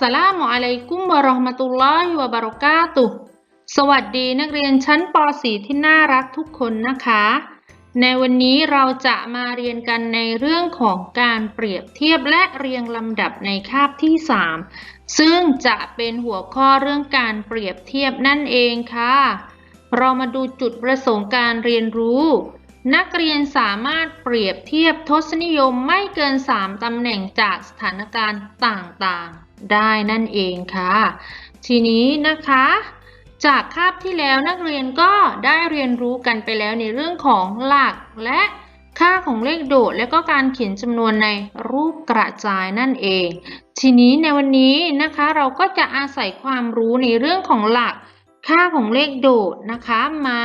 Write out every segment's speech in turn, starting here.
สลามุอะลัยกุมวะราะห์มะตุลลอฮิวะบะเราะกาตุสวัสดีนักเรียนชั้นป .4 ที่น่ารักทุกคนนะคะ ในวันนี้เราจะมาเรียนกันในเรื่องของการเปรียบเทียบและเรียงลำดับในคาบที่ 3 ซึ่งจะเป็นหัวข้อเรื่องการเปรียบเทียบนั่นเองค่ะ เรามาดูจุดประสงค์การเรียนรู้ นักเรียนสามารถเปรียบเทียบทศนิยมไม่เกิน 3 ตำแหน่งจากสถานการณ์ต่างๆ ได้นั่นเองค่ะ ทีนี้นะคะ จากคาบที่แล้วนักเรียนก็ได้เรียนรู้กันไปแล้วในเรื่องของหลักและค่าของเลขโดดและก็การเขียนจำนวนในรูปกระจายนั่นเอง ทีนี้ในวันนี้นะคะเราก็จะอาศัยความรู้ในเรื่องของหลัก ค่าของเลขโดดนะคะมา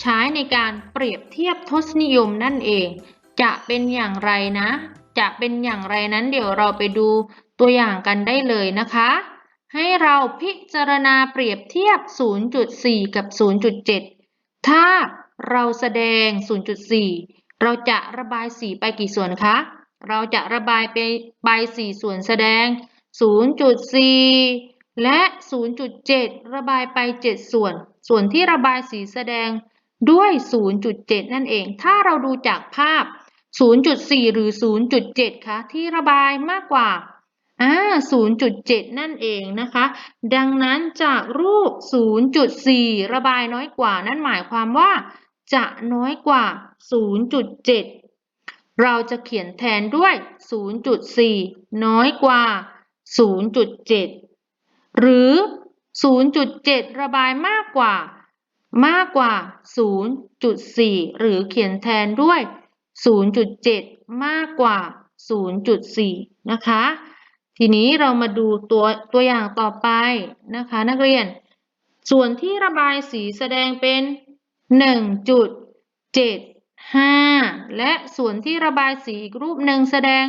ใช้ในการเปรียบเทียบทศนิยมนั่นเอง จะเป็นอย่างไรนะ จะเป็นอย่างไรนั้นเดี๋ยวเราไปดูตัวอย่างกันได้เลยนะคะ ให้เราพิจารณาเปรียบเทียบ 0.4 กับ 0.7 ถ้าเราแสดง 0.4 เราจะระบายสีไปกี่ส่วนคะ เราจะระบายไปใบสี่ส่วนแสดง 0.4 และ 0.7 ระบายไป 7 ส่วน ส่วนที่ระบายสีแสดง ด้วย 0.7 นั่นเอง ถ้าเราดูจากภาพ 0.4 หรือ 0.7 คะที่ระบายมากกว่าอ่า0.7 นั่นเองนะคะ ดังนั้นจากรูป 0.4 ระบายน้อยกว่า นั่นหมายความว่า จะน้อยกว่า 0.7 เราจะเขียนแทนด้วย 0.4 น้อยกว่า 0.7 หรือ 0.7 ระบายมากกว่า มากกว่า 0.4 หรือเขียนแทนด้วย 0.7 มากกว่า 0.4 นะคะ ทีนี้เรามาดูตัวตัวอย่างต่อไปนะคะ นักเรียน ส่วนที่ระบายสีแสดงเป็น 1.75 และส่วนที่ระบายสีอีกรูปหนึ่งแสดง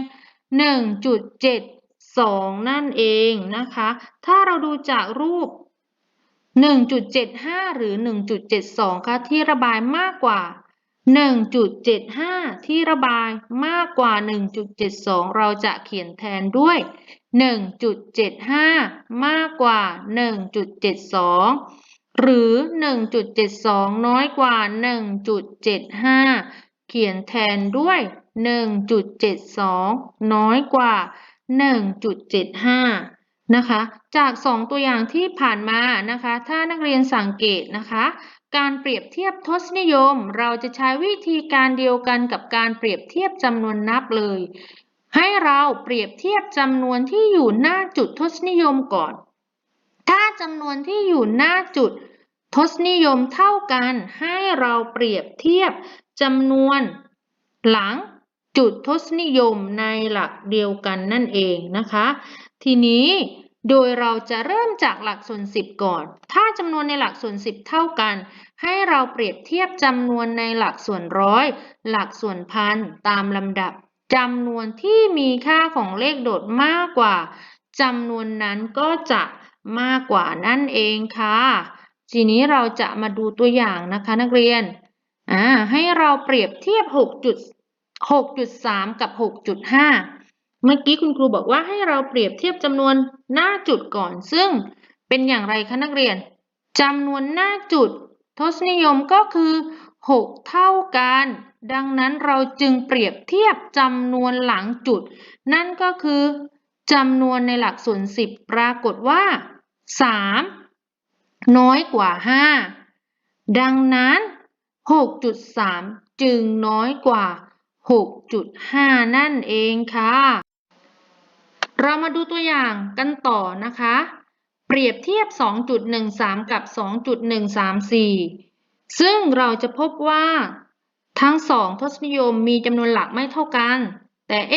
1.72 นั่นเองนะคะ ถ้าเราดูจากรูป 1.75 หรือ 1.72ค่ะที่ระบายมากกว่า 1.75 ที่ระบายมากกว่า 1.72 เราจะเขียนแทนด้วย 1.75 มากกว่า 1.72 หรือ 1.72 น้อยกว่า 1.75 เขียนแทนด้วย 1.72 น้อยกว่า 1.75 นะคะ จาก 2 ตัวอย่างที่ผ่านมานะคะ ถ้านักเรียนสังเกตนะคะ การเปรียบเทียบทศนิยม เราจะใช้วิธีการเดียวกันกับการเปรียบเทียบจำนวนนับเลย ให้เราเปรียบเทียบจำนวนที่อยู่หน้าจุดทศนิยมก่อน ถ้าจำนวนที่อยู่หน้าจุดทศนิยมเท่ากัน ให้เราเปรียบเทียบจำนวนหลัง จุดทศนิยมในหลักเดียวกันนั่นเองนะคะ ทีนี้โดยเราจะเริ่มจากหลักส่วน 10 ก่อน ถ้าจำนวนในหลักส่วน 10 เท่ากัน ให้เราเปรียบเทียบจำนวนในหลักส่วนร้อย หลักส่วนพันตามลำดับจำนวนที่มีค่าของเลขโดดมากกว่าจำนวนนั้นก็จะมากกว่านั่นเองค่ะ ทีนี้เราจะมาดูตัวอย่างนะคะนักเรียน อ่า ให้เราเปรียบเทียบ 6.3 กับ 6.5 เมื่อกี้คุณครูบอกว่าให้เราเปรียบเทียบจำนวนหน้าจุดก่อน ซึ่งเป็นอย่างไรคะนักเรียนจำนวนหน้าจุด ทศนิยมก็คือ 6 เท่ากัน ดังนั้นเราจึงเปรียบเทียบจำนวนหลังจุด นั่นก็คือจำนวนในหลักส่วน 10 ปรากฏว่า 3 น้อยกว่า 5 ดังนั้น 6.3 จึงน้อยกว่า 6.5 นั่นเองค่ะ เรามาดูตัวอย่างกันต่อนะคะ เปรียบเทียบ 2.13 กับ 2.134 ซึ่งเราจะพบว่า ทั้งสองทศนิยมมีจำนวนหลักไม่เท่ากัน แต่เอ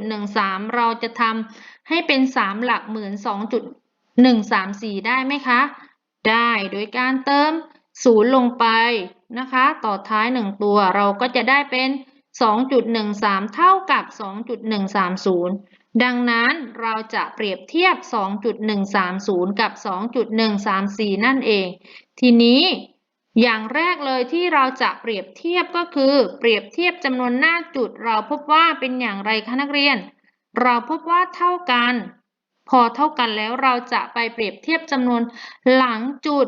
2.13 เราจะทำให้เป็น 3 หลักเหมือน 2.134 ได้ไหมคะ ได้โดยการเติม 0 ลงไปนะคะ ต่อท้าย 1 ตัวเราก็จะได้เป็น 2.13 เท่ากับ 2.130 ดังนั้นเราจะเปรียบเทียบ 2.130 กับ 2.134 นั่นเอง ทีนี้อย่างแรกเลยที่เราจะเปรียบเทียบก็คือ เปรียบเทียบจำนวนหน้าจุด เราพบว่าเป็นอย่างไรคะนักเรียน เราพบว่าเท่ากัน พอเท่ากันแล้วเราจะไปเปรียบเทียบจำนวนหลังจุด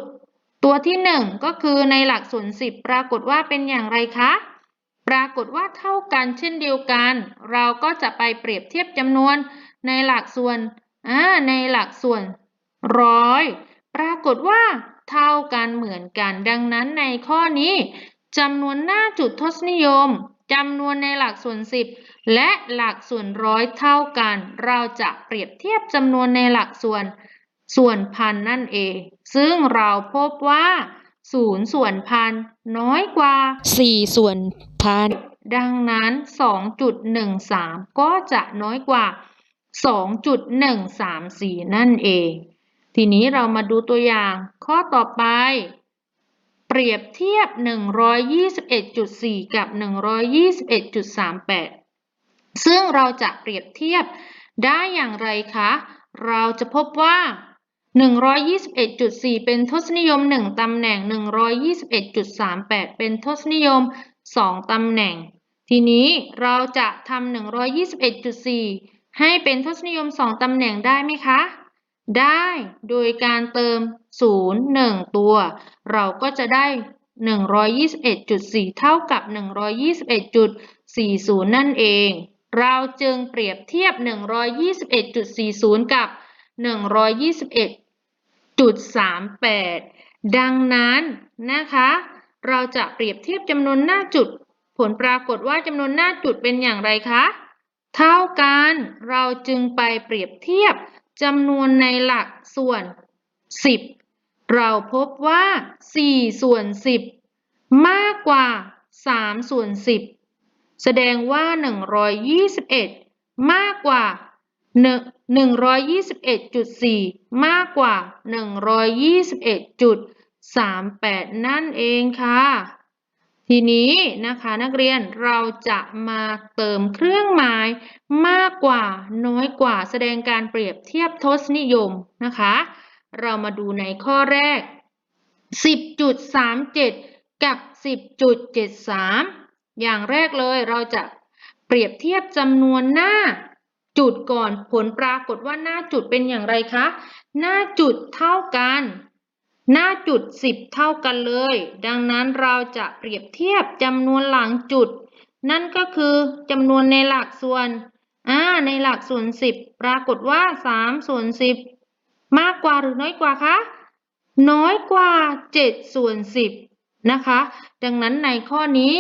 ตัวที่หนึ่งก็คือในหลักส่วนสิบปรากฏว่าเป็นอย่างไรคะ ปรากฏว่าเท่ากันเช่นเดียวกัน เราก็จะไปเปรียบเทียบจำนวนในหลักส่วนในหลักส่วนร้อยปรากฏว่าเท่ากันเหมือนกันดังนั้นในข้อนี้จำนวนหน้าจุดทศนิยมจำนวนในหลักส่วนสิบและหลักส่วนร้อยเท่ากัน เราจะเปรียบเทียบจำนวนในหลักส่วนส่วนพันนั่นเอง ซึ่งเราพบว่าศูนย์ส่วนพันน้อยกว่าสี่ส่วน พันดังนั้น 2.13 ก็จะน้อยกว่า 2.134 นั่นเอง ทีนี้เรามาดูตัวอย่างข้อต่อไป เปรียบเทียบ 121.4 กับ 121.38 ซึ่งเราจะเปรียบเทียบได้อย่างไรคะ เราจะพบว่า 121.4 เป็นทศนิยม 1 ตำแหน่ง 121.38 เป็นทศนิยม 2 ตำแหน่ง ทีนี้เราจะทำ121.4 ให้เป็นทศนิยม 2 ตำแหน่งได้ไหมคะ ได้โดยการเติม 0 1 ตัว เราก็จะได้ 121.4 เท่ากับ 121.40 นั่นเอง เราจึงเปรียบเทียบ 121.40 กับ 121.38 ดังนั้นนะคะ เราจะเปรียบเทียบจำนวนหน้าจุด ผลปรากฏว่าจำนวนหน้าจุดเป็นอย่างไรคะ เท่ากัน เราจึงไปเปรียบเทียบจำนวนในหลักส่วน 10 เราพบว่า 4 ส่วน 10 มากกว่า 3 ส่วน 10 แสดงว่า 121 มากกว่า 121.4 มากกว่า 38 นั่นเองค่ะ ทีนี้นะคะนักเรียนเราจะมาเติมเครื่องหมายมากกว่าน้อยกว่าแสดงการเปรียบเทียบทศนิยมนะคะ เรามาดูในข้อแรก 10.37 กับ 10.73 อย่างแรกเลยเราจะเปรียบเทียบจำนวนหน้าจุดก่อนผลปรากฏว่าหน้าจุดเป็นอย่างไรคะ หน้าจุดเท่ากัน หน้าจุด 10 เท่ากันเลย ดังนั้นเราจะเปรียบเทียบจำนวนหลังจุด นั่นก็คือจำนวนในหลักส่วนอ่าในหลักส่วน 10 ปรากฏว่า3ส่วน10 มากกว่าหรือน้อยกว่าคะ น้อยกว่า 7 ส่วน 10 นะคะ ดังนั้นในข้อนี้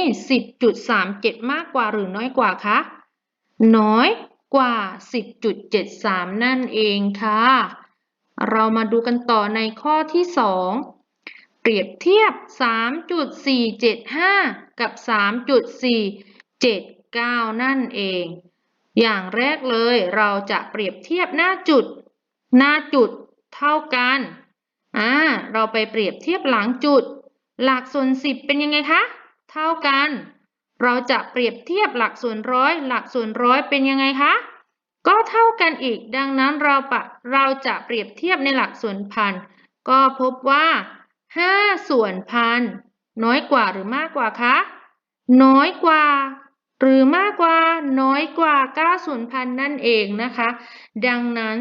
10.37 มากกว่าหรือน้อยกว่าคะ น้อยกว่า 10.73 นั่นเองค่ะ เรามาดูกันต่อในข้อที่ 2 เปรียบเทียบ 3.475 กับ 3.479 นั่นเอง อย่างแรกเลยเราจะเปรียบเทียบหน้าจุด หน้าจุดเท่ากันอ่าเราไปเปรียบเทียบหลังจุด หลักส่วน 10 เป็นยังไงคะ เท่ากัน เราจะเปรียบเทียบหลักส่วนร้อย หลักส่วนร้อยเป็นยังไงคะ ก็เท่ากันอีก ดังนั้นเราปะเราจะเปรียบเทียบในหลักส่วนพัน ก็พบว่า 5 ส่วนพัน น้อยกว่าหรือมากกว่าคะ น้อยกว่า หรือมากกว่า น้อยกว่า 9 ส่วนพันนั่นเองนะคะ ดังนั้น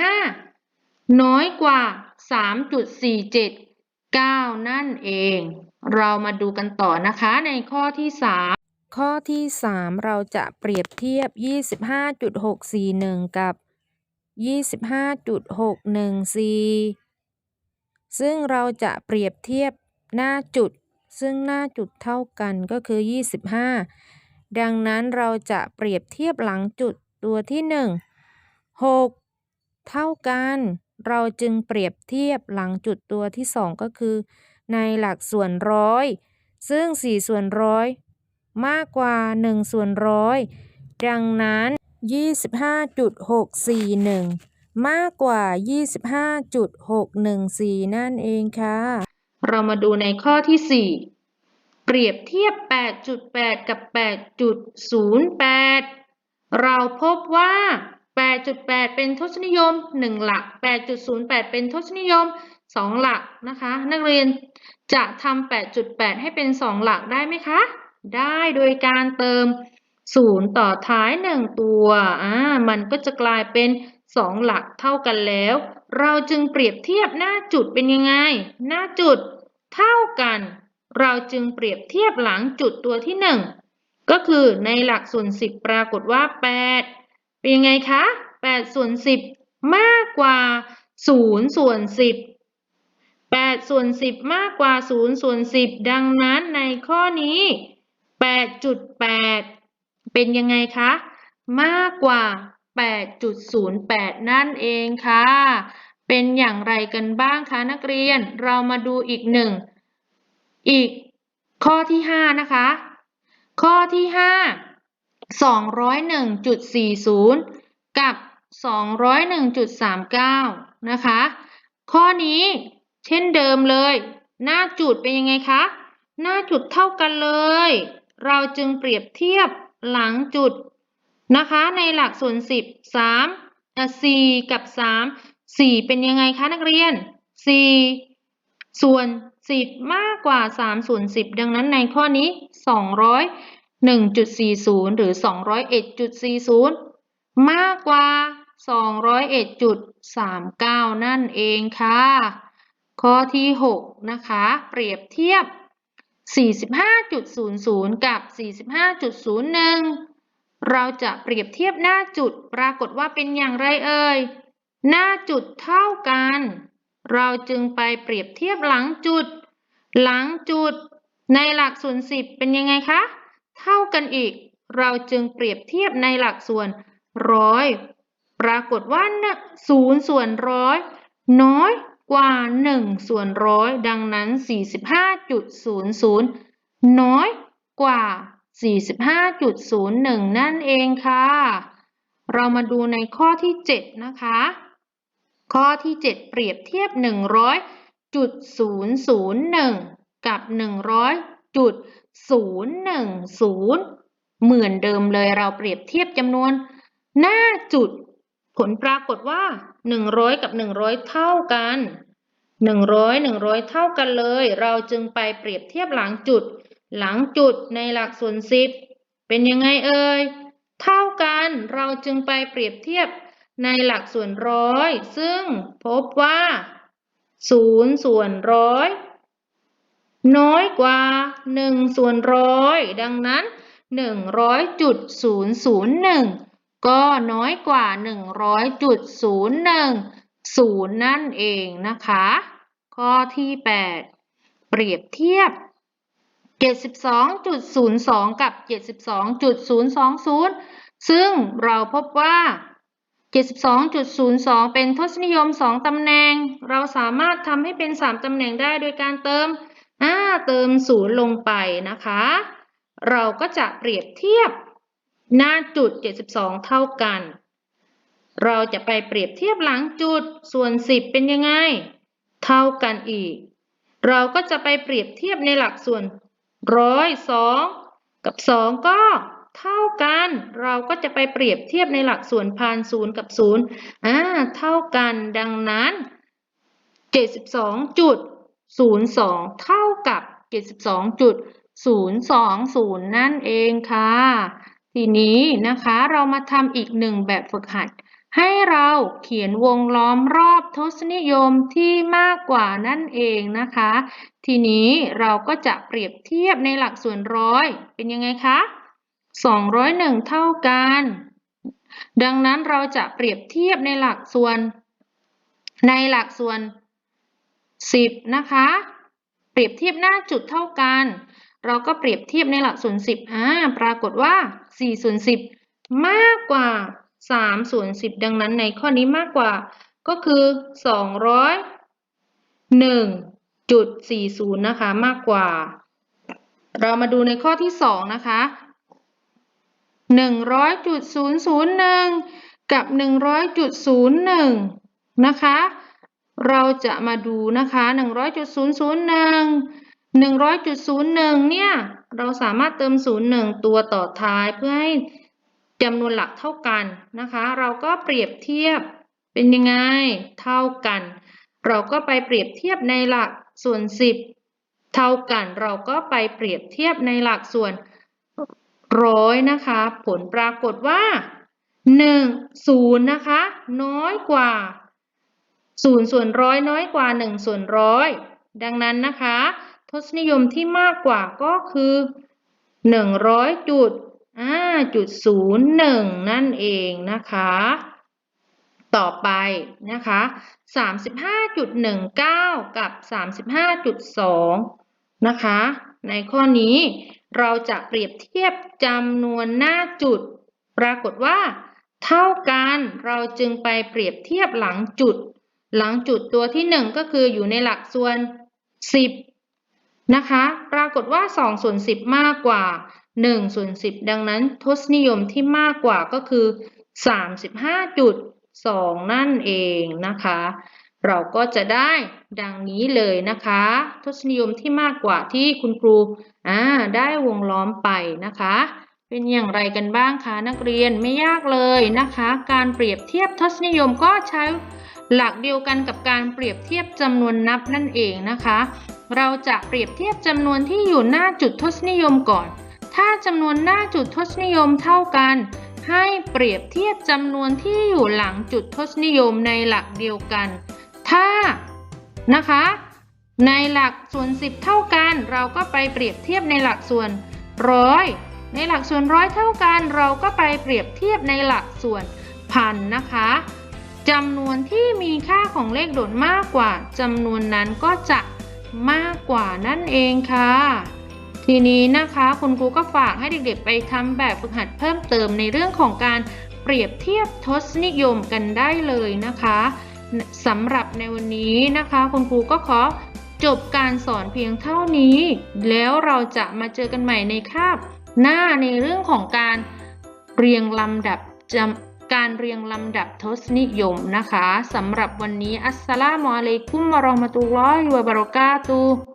3.475 น้อยกว่า 3.479 นั่นเอง เรามาดูกันต่อนะคะในข้อที่ 3 ข้อที่ 3 เราจะเปรียบเทียบ 25.641 กับ 25.614 ซึ่งเราจะเปรียบเทียบหน้าจุด ซึ่งหน้าจุดเท่ากันก็คือ 25 ดังนั้นเราจะเปรียบเทียบหลังจุดตัวที่ 1 6 เท่ากัน เราจึงเปรียบเทียบหลังจุดตัวที่ 2 ก็คือ ในหลักส่วนร้อย ซึ่ง 4 ส่วนร้อย มากกว่า 1 ส่วนร้อยดังนั้น 25.641 มากกว่า 25.614 นั่นเองค่ะ เรามาดูในข้อที่ 4 เปรียบเทียบ 8.8 กับ 8.08 เราพบว่า 8.8 เป็นทศนิยม 1 หลัก 8.08 เป็นทศนิยม 2 หลักนะคะ นักเรียนจะทำ8.8 ให้เป็น 2 หลักได้ไหมคะ ได้โดยการเติม0ต่อท้าย1ตัวอ่ามันก็จะกลายเป็นสองหลักเท่ากันแล้ว เราจึงเปรียบเทียบหน้าจุดเป็นยังไง หน้าจุดเท่ากัน เราจึงเปรียบเทียบหลังจุดตัวที่หนึ่งก็คือในหลักส่วนสิบปรากฏว่า8เป็นยังไงคะ8ส่วน10มากกว่า0ส่วน10 8ส่วน10มากกว่า0ส่วน10ดังนั้นในข้อนี้ 8.8 เป็นยังไงคะ มากกว่า 8.08 นั่นเองค่ะ เป็นอย่างไรกันบ้างคะนักเรียน เรามาดูอีกหนึ่ง อีกข้อที่ 5 นะคะ ข้อที่ 5 201.40 กับ 201.39 นะคะ ข้อนี้เช่นเดิมเลย หน้าจุดเป็นยังไงคะ หน้าจุดเท่ากันเลย เราจึงเปรียบเทียบหลังจุดนะคะในหลักส่วน 10 3อะ4กับ 3 4 เป็นยังไงคะนักเรียน 4 ส่วน 10 มากกว่า 3 ส่วน 10 ดังนั้นในข้อนี้ 201.40 หรือ 201.40 มากกว่า 201.39 นั่นเองค่ะ ข้อที่ 6 นะคะ เปรียบเทียบ 45.00 กับ 45.01 เราจะเปรียบเทียบหน้าจุดปรากฏว่าเป็นอย่างไรเอ่ย หน้าจุดเท่ากัน เราจึงไปเปรียบเทียบหลังจุด หลังจุด ในหลักส่วน 10 เป็นยังไงคะ เท่ากันอีก เราจึงเปรียบเทียบในหลักส่วนร้อย ปรากฏว่า0ส่วนร้อยน้อย กว่า 1 ส่วนร้อยดังนั้น 45.00 น้อยกว่า 45.01 นั่นเองค่ะ เรามาดูในข้อที่ 7 นะคะ ข้อที่ 7 เปรียบเทียบ 100.001 กับ 100.010 เหมือนเดิมเลยเราเปรียบเทียบจำนวนหน้าจุด ผลปรากฏว่า 100 กับ 100 เท่ากัน 100 100 เท่ากันเลย เราจึงไปเปรียบเทียบหลังจุด หลังจุดในหลักส่วน 10 เป็นยังไงเอ่ย เท่ากัน เราจึงไปเปรียบเทียบในหลักส่วนร้อย ซึ่งพบว่า 0 ส่วนร้อยน้อยกว่า 1 ส่วนร้อย ดังนั้น 100.001 ก็น้อยกว่า 100.010 นั่นเองนะคะ ข้อที่ 8 เปรียบเทียบ 72.02 กับ 72.020 ซึ่งเราพบว่า 72.02 เป็นทศนิยม 2 ตำแหน่ง เราสามารถทำให้เป็น 3 ตำแหน่งได้โดยการเติมอ่าเติมศูนย์ลงไปนะคะ เราก็จะเปรียบเทียบ หน้าจุด 72 เท่ากัน เราจะไปเปรียบเทียบหลังจุดส่วน 10 เป็นยังไง เท่ากันอีก เราก็จะไปเปรียบเทียบในหลักส่วนร้อยสองกับสองก็เท่ากัน เราก็จะไปเปรียบเทียบในหลักส่วนพานศูนย์กับศูนย์อ่าเท่ากันดังนั้น 72.02 เท่ากับ 72.020 นั่นเองค่ะ ทีนี้นะคะเรามาทำอีกหนึ่งแบบฝึกหัด ให้เราเขียนวงล้อมรอบทศนิยมที่มากกว่านั่นเองนะคะ ทีนี้เราก็จะเปรียบเทียบในหลักส่วนร้อยเป็นยังไงคะ201 เท่ากัน ดังนั้นเราจะเปรียบเทียบในหลักส่วน ในหลักส่วน 10 นะคะ เปรียบเทียบหน้าจุดเท่ากัน เราก็เปรียบเทียบในหลักส่วน 10อ่าปรากฏว่า 4ส่วน10 มากกว่า3ส่วน10 ดังนั้นในข้อนี้มากกว่าก็คือ 201.40 นะคะมากกว่า เรามาดูในข้อที่ 2 นะคะ 100.001 กับ 100.01 นะคะ เราจะมาดูนะคะ 100.001 100.01 เนี่ย เราสามารถเติม 01 ตัวต่อท้ายเพื่อให้จำนวนหลักเท่ากันนะคะ เราก็เปรียบเทียบเป็นยังไงเท่ากัน เราก็ไปเปรียบเทียบในหลักส่วน 10 เท่ากัน เราก็ไปเปรียบเทียบในหลักส่วนร้อยนะคะ ผลปรากฏว่าหนึ่งศูนย์นะคะ น้อยกว่าศูนย์ส่วนร้อยน้อยกว่าหนึ่งส่วนร้อยดังนั้นนะคะ ทศนิยมที่มากกว่าก็คือหนึ่งร้อยจุดจุดศูนย์หนึ่งนั่นเองนะคะ ต่อไปนะคะสามสิบห้าจุดหนึ่งเก้ากับสามสิบห้าจุดสองนะคะ ในข้อนี้เราจะเปรียบเทียบจำนวนหน้าจุด ปรากฏว่า เท่ากันเราจึงไปเปรียบเทียบหลังจุด หลังจุดตัวที่หนึ่งก็คืออยู่ในหลักส่วน 10 นะคะ ปรากฏว่า2ส่วน10 มากกว่า1ส่วน10 ดังนั้นทศนิยมที่มากกว่าก็คือ 35.2 นั่นเองนะคะ เราก็จะได้ดังนี้เลยนะคะ ทศนิยมที่มากกว่าที่คุณครูอ่าได้วงล้อมไปนะคะ เป็นอย่างไรกันบ้างคะนักเรียนไม่ยากเลยนะคะ การเปรียบเทียบทศนิยมก็ใช้ หลักเดียวกันกับการเปรียบเทียบจำนวนนับนั่นเองนะคะ เราจะเปรียบเทียบจำนวนที่อยู่หน้าจุดทศนิยมก่อน ถ้าจำนวนหน้าจุดทศนิยมเท่ากัน ให้เปรียบเทียบจำนวนที่อยู่หลังจุดทศนิยมในหลักเดียวกัน ถ้านะคะ ในหลักส่วน 10 เท่ากัน เราก็ไปเปรียบเทียบในหลักส่วนร้อยในหลักส่วนร้อยเท่ากัน เราก็ไปเปรียบเทียบในหลักส่วนพันนะคะ จำนวนที่มีค่าของเลขโดดมากกว่าจำนวนนั้นก็จะมากกว่านั่นเองค่ะ ทีนี้นะคะคุณครูก็ฝากให้เด็กๆ ไปทำแบบฝึกหัดเพิ่มเติมในเรื่องของการเปรียบเทียบทศนิยมกันได้เลยนะคะสำหรับในวันนี้นะคะ คุณครูก็ขอจบการสอนเพียงเท่านี้ แล้วเราจะมาเจอกันใหม่ในคาบหน้าในเรื่องของการเรียงลำดับจำ การเรียงลำดับทศนิยมนะคะสำหรับวันนี้อัสสลามุอะลัยกุมวะรอมะตุลลอฮิวะบะเราะกาตุฮ์